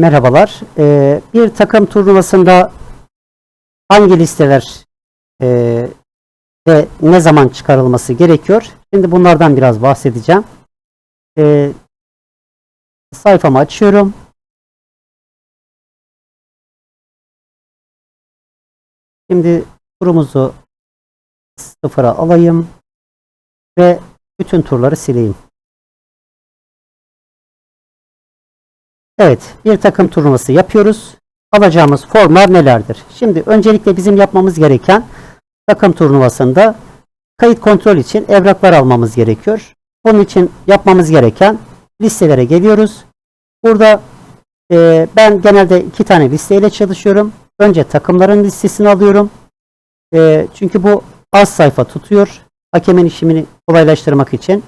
Merhabalar. Ee, bir takım turnuvasında hangi listeler e, ve ne zaman çıkarılması gerekiyor? Şimdi bunlardan biraz bahsedeceğim. Ee, sayfamı açıyorum. Şimdi turumuzu sıfıra alayım ve bütün turları sileyim. Evet, bir takım turnuvası yapıyoruz. Alacağımız formlar nelerdir? Şimdi öncelikle bizim yapmamız gereken takım turnuvasında kayıt kontrol için evraklar almamız gerekiyor. Bunun için yapmamız gereken listelere geliyoruz. Burada e, ben genelde iki tane listeyle çalışıyorum. Önce takımların listesini alıyorum. E, çünkü bu az sayfa tutuyor. Hakemin işimini kolaylaştırmak için.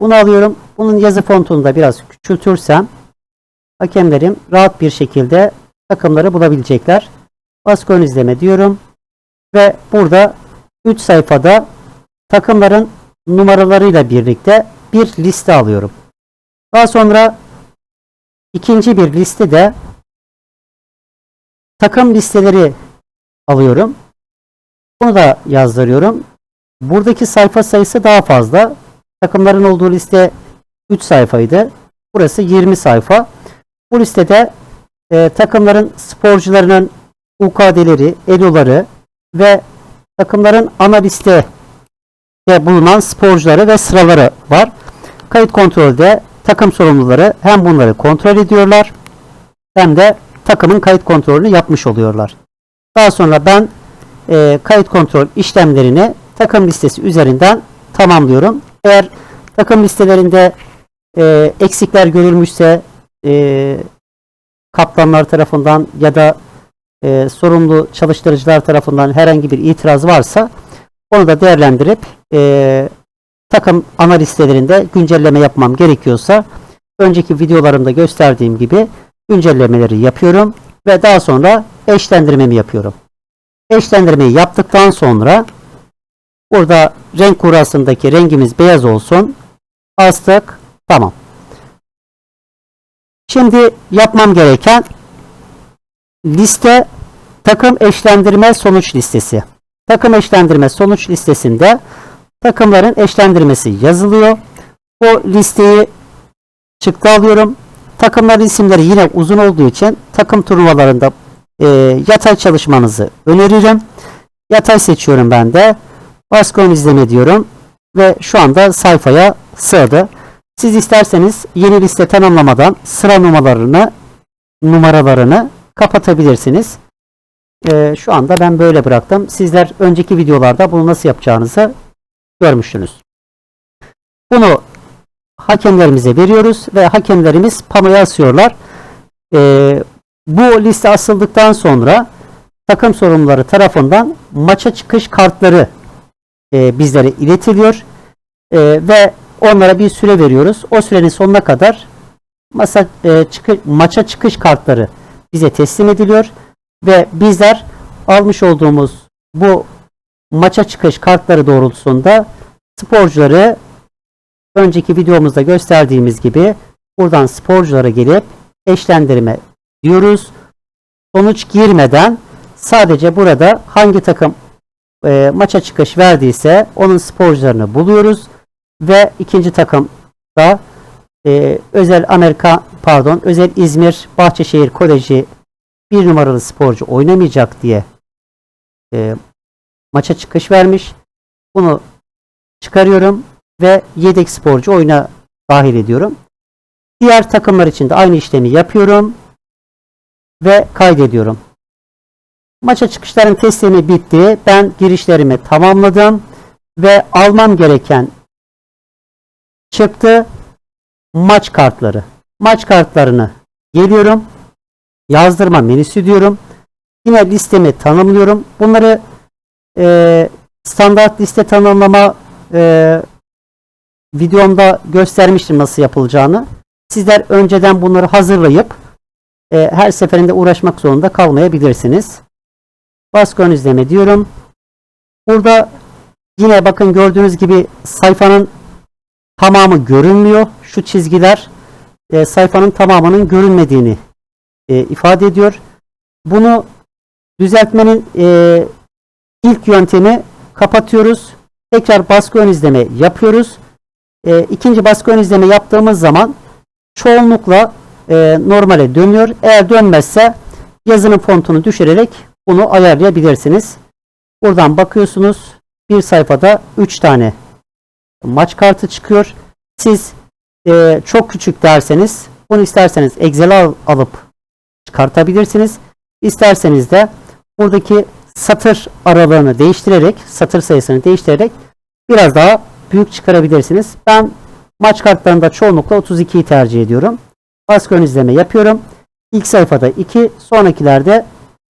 Bunu alıyorum. Bunun yazı fontunu da biraz küçültürsem hakemlerim rahat bir şekilde takımları bulabilecekler. Baskı ön izleme diyorum. Ve burada 3 sayfada takımların numaralarıyla birlikte bir liste alıyorum. Daha sonra ikinci bir listede takım listeleri alıyorum. Bunu da yazdırıyorum. Buradaki sayfa sayısı daha fazla. Takımların olduğu liste 3 sayfaydı. Burası 20 sayfa. Bu listede e, takımların sporcularının UKD'leri, ELO'ları ve takımların ana listede bulunan sporcuları ve sıraları var. Kayıt kontrolde takım sorumluları hem bunları kontrol ediyorlar hem de takımın kayıt kontrolünü yapmış oluyorlar. Daha sonra ben e, kayıt kontrol işlemlerini takım listesi üzerinden tamamlıyorum. Eğer takım listelerinde e, eksikler görülmüşse e, kaptanlar tarafından ya da e, sorumlu çalıştırıcılar tarafından herhangi bir itiraz varsa onu da değerlendirip e, takım ana listelerinde güncelleme yapmam gerekiyorsa önceki videolarımda gösterdiğim gibi güncellemeleri yapıyorum ve daha sonra eşlendirmemi yapıyorum. Eşlendirmeyi yaptıktan sonra burada renk kurasındaki rengimiz beyaz olsun. Astık. Tamam. Şimdi yapmam gereken liste takım eşlendirme sonuç listesi. Takım eşlendirme sonuç listesinde takımların eşlendirmesi yazılıyor. Bu listeyi çıktı alıyorum. Takımların isimleri yine uzun olduğu için takım turnuvalarında e, yatay çalışmanızı öneririm. Yatay seçiyorum ben de. Baskı ön izleme diyorum. Ve şu anda sayfaya sığdı. Siz isterseniz yeni liste tanımlamadan sıra numaralarını numaralarını kapatabilirsiniz. Ee, şu anda ben böyle bıraktım. Sizler önceki videolarda bunu nasıl yapacağınızı görmüştünüz. Bunu hakemlerimize veriyoruz ve hakemlerimiz panoya asıyorlar. Ee, bu liste asıldıktan sonra takım sorumluları tarafından maça çıkış kartları e, bizlere iletiliyor. E, ve onlara bir süre veriyoruz. O sürenin sonuna kadar masa e, çıkı, maça çıkış kartları bize teslim ediliyor ve bizler almış olduğumuz bu maça çıkış kartları doğrultusunda sporcuları önceki videomuzda gösterdiğimiz gibi buradan sporculara gelip eşlendirme diyoruz. Sonuç girmeden sadece burada hangi takım e, maça çıkış verdiyse onun sporcularını buluyoruz ve ikinci takımda e, özel Amerika pardon özel İzmir Bahçeşehir Koleji bir numaralı sporcu oynamayacak diye e, maça çıkış vermiş. Bunu çıkarıyorum ve yedek sporcu oyuna dahil ediyorum. Diğer takımlar için de aynı işlemi yapıyorum ve kaydediyorum. Maça çıkışların teslimi bitti. Ben girişlerimi tamamladım ve almam gereken çıktı maç kartları. Maç kartlarını geliyorum. Yazdırma menüsü diyorum. Yine listemi tanımlıyorum. Bunları e, standart liste tanımlama e, videomda göstermiştim nasıl yapılacağını. Sizler önceden bunları hazırlayıp e, her seferinde uğraşmak zorunda kalmayabilirsiniz. Baskı ön izleme diyorum. Burada yine bakın gördüğünüz gibi sayfanın tamamı görünmüyor. Şu çizgiler e, sayfanın tamamının görünmediğini e, ifade ediyor. Bunu düzeltmenin e, ilk yöntemi kapatıyoruz. Tekrar baskı ön izleme yapıyoruz. E, ikinci baskı ön izleme yaptığımız zaman çoğunlukla e, normale dönüyor. Eğer dönmezse yazının fontunu düşürerek bunu ayarlayabilirsiniz. Buradan bakıyorsunuz. Bir sayfada 3 tane maç kartı çıkıyor. Siz e, çok küçük derseniz bunu isterseniz Excel'e al- alıp çıkartabilirsiniz. İsterseniz de buradaki satır aralığını değiştirerek, satır sayısını değiştirerek biraz daha büyük çıkarabilirsiniz. Ben maç kartlarında çoğunlukla 32'yi tercih ediyorum. Baskı ön izleme yapıyorum. İlk sayfada 2, sonrakilerde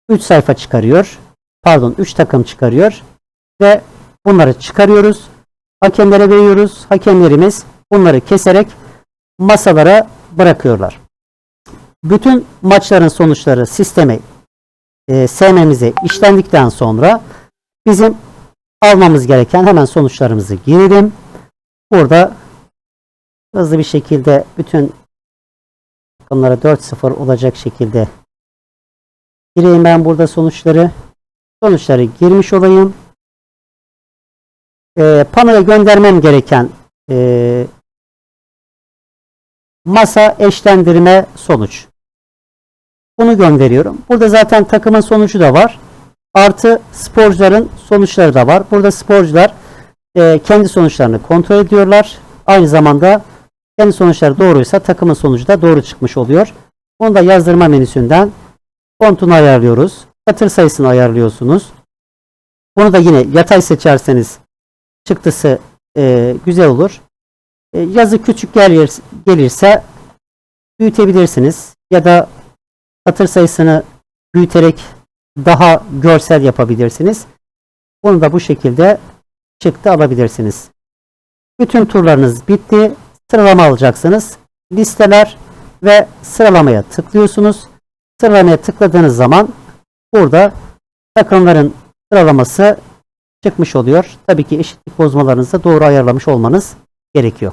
3 sayfa çıkarıyor. Pardon 3 takım çıkarıyor. Ve bunları çıkarıyoruz. Hakemlere veriyoruz. Hakemlerimiz bunları keserek masalara bırakıyorlar. Bütün maçların sonuçları sisteme e, SM'mize işlendikten sonra bizim almamız gereken hemen sonuçlarımızı girelim. Burada hızlı bir şekilde bütün takımlara 4-0 olacak şekilde gireyim ben burada sonuçları. Sonuçları girmiş olayım. E, panoya göndermem gereken e, masa eşlendirme sonuç. Bunu gönderiyorum. Burada zaten takımın sonucu da var. Artı sporcuların sonuçları da var. Burada sporcular e, kendi sonuçlarını kontrol ediyorlar. Aynı zamanda kendi sonuçları doğruysa takımın sonucu da doğru çıkmış oluyor. Onu da yazdırma menüsünden kontunu ayarlıyoruz. Satır sayısını ayarlıyorsunuz. Bunu da yine yatay seçerseniz çıktısı e, güzel olur. E, yazı küçük gelir, gelirse büyütebilirsiniz ya da satır sayısını büyüterek daha görsel yapabilirsiniz. Bunu da bu şekilde çıktı alabilirsiniz. Bütün turlarınız bitti. Sıralama alacaksınız. Listeler ve sıralamaya tıklıyorsunuz. Sıralamaya tıkladığınız zaman burada takımların sıralaması çıkmış oluyor. Tabii ki eşitlik bozmalarınızı doğru ayarlamış olmanız gerekiyor.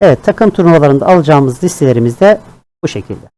Evet takım turnuvalarında alacağımız listelerimiz de bu şekilde.